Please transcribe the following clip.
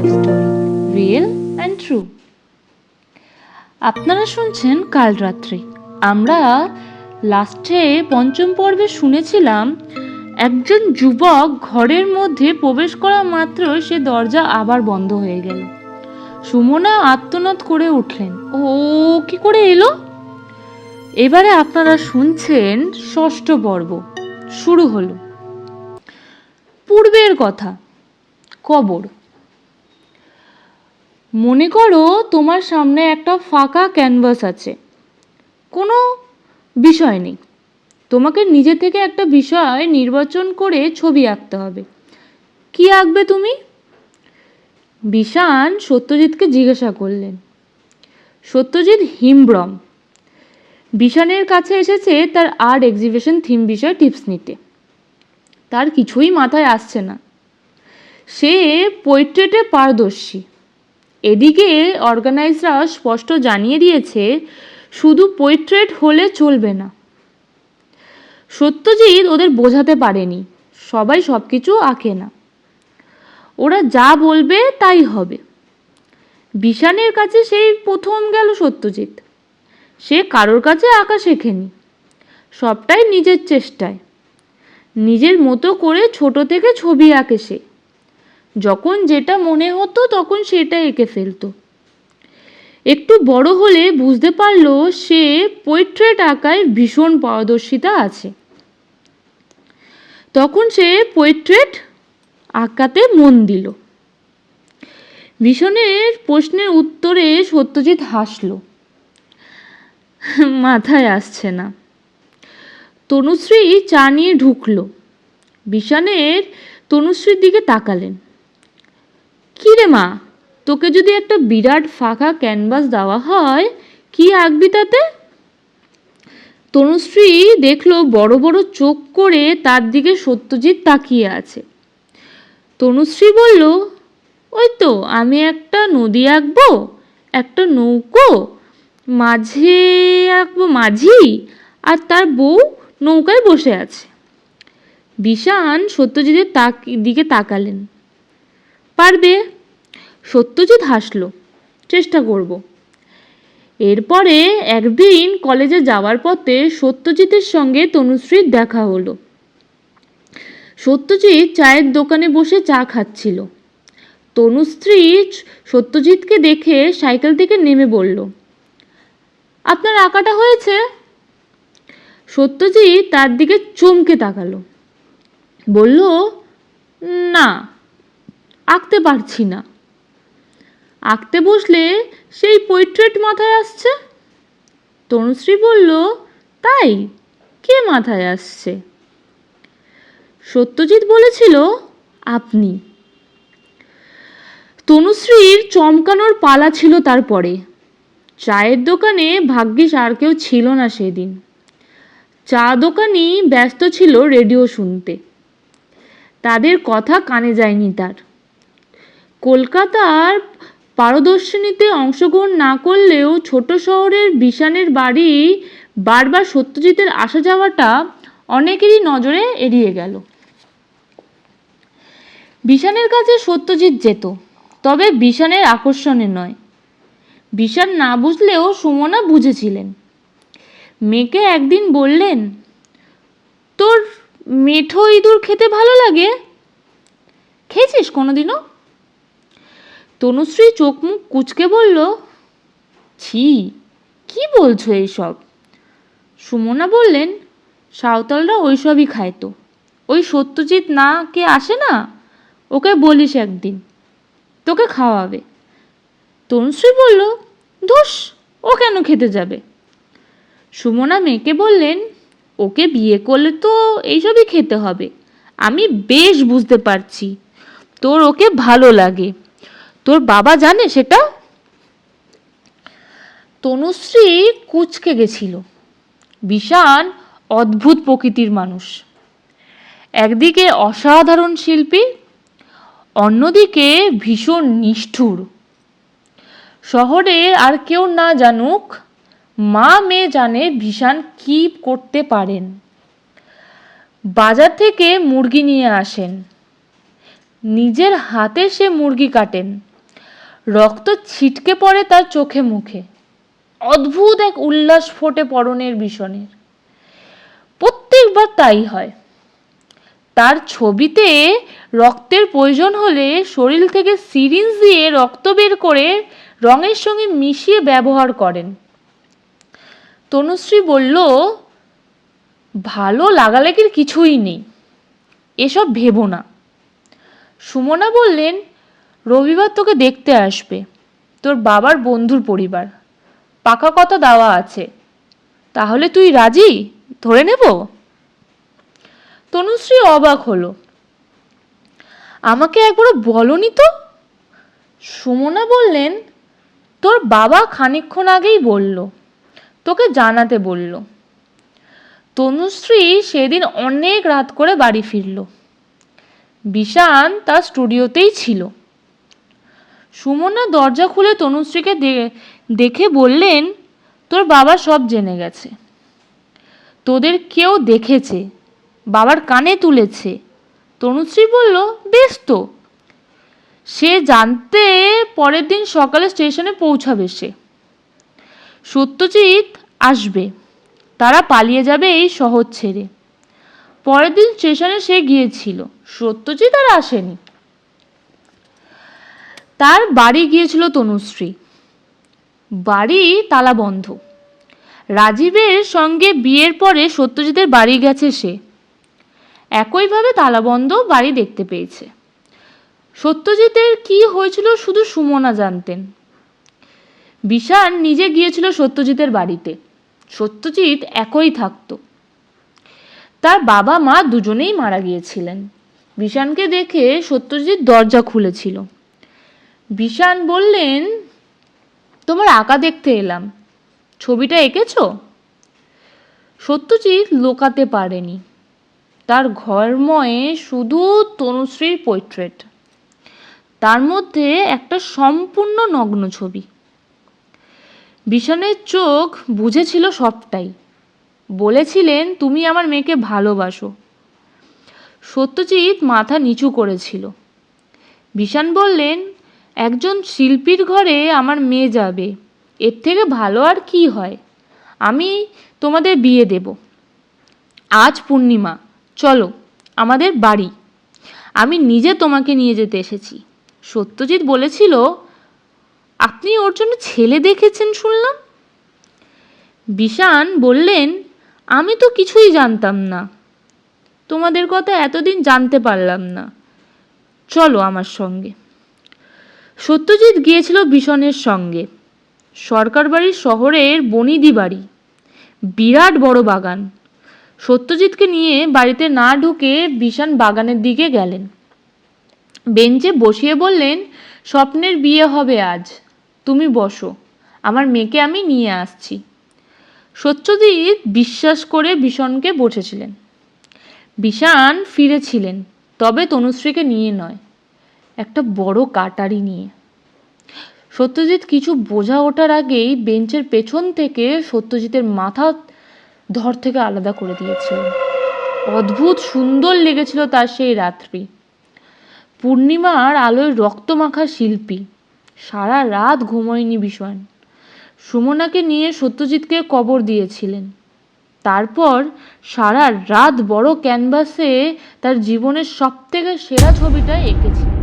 Life story real and true আপনারা শুনছেন কাল রাত্রি আমরা লাস্টে পঞ্চম পর্বে শুনেছিলাম, একজন যুবক ঘরের মধ্যে প্রবেশ করা মাত্র সে দরজা আবার বন্ধ হয়ে গেল। সুমনা আত্মনাদ করে উঠলেন। ও, কি করে এলো? এবারে আপনারা শুনছেন ষষ্ঠ পর্ব। শুরু হলো। পূর্বের কথা, কবর। মনে করো তোমার সামনে একটা ফাঁকা ক্যানভাস আছে। কোনো বিষয় নেই। তোমাকে নিজে থেকে একটা বিষয় নির্বাচন করে ছবি আঁকতে হবে। কি আঁকবে তুমি? বিশান সত্যজিৎকে জিজ্ঞাসা করলেন। সত্যজিৎ হিমব্রম। বিশানের কাছে এসেছে তার আর্ট এক্সিবিশন থিম বিষয়ে টিপস নিতে। তার কিছুই মাথায় আসছে না। সে পোয়েট্রেটে পারদর্শী। এদিকে অর্গানাইজরা স্পষ্ট জানিয়ে দিয়েছে, শুধু পোয়েট্রেট হলে চলবে না। সত্যজিৎ ওদের বোঝাতে পারেনি, সবাই সব কিছু আঁকে না। ওরা যা বলবে তাই হবে। বিশানের কাছে সেই প্রথম গেল সত্যজিৎ। সে কারোর কাছে আঁকা শেখেনি। সবটাই নিজের চেষ্টায়। নিজের মতো করে ছোট থেকে ছবি আঁকে সে। যখন যেটা মনে হতো তখন সেটা এঁকে ফেলতো। একটু বড় হলে বুঝতে পারল সে পোয়েট্রেট আঁকায় ভীষণ পারদর্শিতা আছে। তখন সে পোয়েট্রেট আঁকাতে মন দিল। ভীষণের প্রশ্নের উত্তরে সত্যজিৎ হাসল। মাথায় আসছে না। তনুশ্রী চা নিয়ে ঢুকলো। বিশানের তনুশ্রীর দিকে তাকালেন। কী রে মা? তোকে যদি একটা বিরাট ফাঁকা ক্যানভাস দেওয়া হয়, কি আঁকবি তাতে? তনুশ্রী দেখল বড় বড় চোখ করে তার দিকে সত্যজিৎ তাকিয়ে আছে। তনুশ্রী বলল, ওই তো, আমি একটা নদী আঁকবো, একটা নৌকো, মাঝে আঁকবো মাঝি, আর তার বউ নৌকায় বসে আছে। বিশান সত্যজিতের তাক, দিকে তাকালেন। পারবে? সত্যজিৎ হাসলো, চেষ্টা করব। এরপরে একদিন কলেজে যাওয়ার পথে সত্যজিতের সঙ্গে তনুশ্রীর দেখা হলো। সত্যজিৎ চায়ের দোকানে বসে চা খাচ্ছিল। তনুশ্রী সত্যজিৎকে দেখে সাইকেল থেকে নেমে বলল, আপনার আঁকাটা হয়েছে? সত্যজিৎ তার দিকে চমকে তাকালো। বলল, না। আঁকতে পারছি না। আঁকতে বসলে সেই পোয়েট্রেট মাথায় আসছে। তনুশ্রী বলল, তাই? কে মাথায় আসছে? সত্যজিৎ বলেছিল, আপনি। তনুশ্রীর চমকানোর পালা ছিল তারপরে চায়ের দোকানে ভাগ্যিস আর কেউ ছিল না সেদিন। চা দোকানি ব্যস্ত ছিল রেডিও শুনতে। তাদের কথা কানে যায়নি তার। কলকাতার পারদর্শনীতে অংশগ্রহণ না করলেও ছোট শহরের বিশানের বাড়ি বারবার সত্যজিতের আসা যাওয়াটা অনেকেরই নজরে এড়িয়ে গেল। বিশানের কাছে সত্যজিৎ যেত, তবে বিশানের আকর্ষণে নয়। বিশান না বুঝলেও সুমনা বুঝেছিলেন। মেয়েকে একদিন বললেন, তোর মেঠো ইঁদুর খেতে ভালো লাগে? খেয়েছিস কোনোদিনও? তনুশ্রী চোখ মুখ কুচকে বলল, ছি, কি বলছো এইসব? সুমনা বললেন, সাঁওতালরা ওইসবই খায় তো। ওই সত্যজিৎ না কে আসে না? ওকে বলিস একদিন। তোকে খাওয়াবে। তনুশ্রী বলল, ধুস, ও কেন খেতে যাবে? সুমনা মেয়েকে বললেন, ওকে বিয়ে করলে তো এইসবই খেতে হবে। আমি বেশ বুঝতে পারছি। তোর ওকে ভালো লাগে। তোর বাবা জানে সেটা? তনুশ্রী কুচকে গেছিল। বিশান অদ্ভুত প্রকৃতির মানুষ। একদিকে অসাধারণ শিল্পী, অন্যদিকে ভীষণ নিষ্ঠুর। শহরে আর কেউ না জানুক, মা মেয়ে জানে ভীষণ কি করতে পারেন। বাজার থেকে মুরগি নিয়ে আসেন। নিজের হাতে সে মুরগি কাটেন। রক্ত ছিটকে পড়ে তার চোখে মুখে। অদ্ভুত এক উল্লাস ফোটে পরনের বিষণের। প্রত্যেকবার তাই হয়। তার ছবিতে রক্তের প্রয়োজন হলে শরীর থেকে সিরিঞ্জ দিয়ে রক্ত বের করে রঙের সঙ্গে মিশিয়ে ব্যবহার করেন। তনুশ্রী বলল, ভালো লাগালাগির কিছুই নেই। এসব ভেবো না। সুমনা বললেন রবিবার তোকে দেখতে আসবে। তোর বাবার বন্ধুর পরিবার। পাকা কথা দেওয়া আছে। তাহলে তুই রাজি? ধরে নেব? তনুশ্রী অবাক হলো। আমাকে একবারও বলনি তো? সুমনা বললেন, তোর বাবা খানিকক্ষণ আগেই বলল। তোকে জানাতে বলল। তনুশ্রী সেদিন অনেক রাত করে বাড়ি ফিরল। বিশান তার স্টুডিওতেই ছিল। সুমনা দরজা খুলে তনুশ্রীকে দেখে বললেন, তোর বাবা সব জেনে গেছে। তোদের কেউ দেখেছে, বাবার কানে তুলেছে। তনুশ্রী বলল, বেশ তো। সে জানতে পরের দিন সকালে স্টেশনে পৌঁছাবে সে। সত্যজিৎ আসবে। তারা পালিয়ে যাবে এই শহর ছেড়ে। পরের দিন স্টেশনে সে গিয়েছিল। সত্যজিৎ আর আসেনি। তার বাড়ি গিয়েছিল তনুশ্রী। বাড়ি তালা বন্ধ রাজীবের সঙ্গে বিয়ের পরে সত্যজিতের বাড়ি গেছে সে। একইভাবে তালাবন্ধ বাড়ি দেখতে পেয়েছে। সত্যজিতের কি হয়েছিল শুধু সুমনা জানতেন। বিশান নিজে গিয়েছিল সত্যজিতের বাড়িতে। সত্যজিৎ একই থাকত। তার বাবা মা দুজনেই মারা গিয়েছিলেন। বিশানকে দেখে সত্যজিৎ দরজা খুলেছিল। বিশান বললেন, তোমার আঁকা দেখতে এলাম। ছবিটা এঁকেছ? সত্যজিৎ লোকাতে পারেনি। তার ঘরময়ে শুধু তনুশ্রীর পোর্ট্রেট। তার মধ্যে একটা সম্পূর্ণ নগ্ন ছবি। বিশানের চোখ বুঝেছিল সবটাই। বলেছিলেন, তুমি আমার মেয়েকে ভালোবাসো। সত্যজিৎ মাথা নিচু করেছিল। বিশান বললেন একজন শিল্পীর ঘরে আমার মেয়ে যাবে, এর থেকে ভালো আর কি হয়? আমি তোমাদের বিয়ে দেব। আজ পূর্ণিমা, চলো আমাদের বাড়ি। আমি নিজে তোমাকে নিয়ে যেতে এসেছি। সত্যজিৎ বলেছিল, আপনি ওর জন্য ছেলে দেখেছেন শুনলাম? বিশান বললেন, আমি তো কিছুই জানতাম না। তোমাদের কথা এতদিন জানতে পারলাম না। চলো আমার সঙ্গে। সত্যজিৎ গিয়েছিল বিশনের সঙ্গে। সরকার বাড়ির শহরের বনিদি বাড়ি। বিরাট বড় বাগান। সত্যজিৎকে নিয়ে বাড়িতে না ঢুকে বিশান বাগানের দিকে গেলেন। বেঞ্চে বসিয়ে বললেন, স্বপ্নের বিয়ে হবে আজ। তুমি বসো। আমার মেয়েকে আমি নিয়ে আসছি। সত্যজিৎ বিশ্বাস করে বিষণকে বসেছিলেন। বিষান ফিরেছিলেন, তবে তনুশ্রীকে নিয়ে নয়। একটা বড় কাটারি নিয়ে। সত্যজিৎ কিছু বোঝা ওঠার আগেই বেঞ্চের পেছন থেকে সত্যজিতের মাথা ধর থেকে আলাদা করে দিয়েছিল। অদ্ভুত সুন্দর লেগেছিল তার সেই রাত্রি। পূর্ণিমার আলোয় রক্তমাখা শিল্পী। সারা রাত ঘুমোয়নি ভীষণ। সুমনাকে নিয়ে সত্যজিৎকে কবর দিয়েছিলেন। তারপর সারা রাত বড় ক্যানভাসে তার জীবনের সবথেকে সেরা ছবিটা এঁকেছিলেন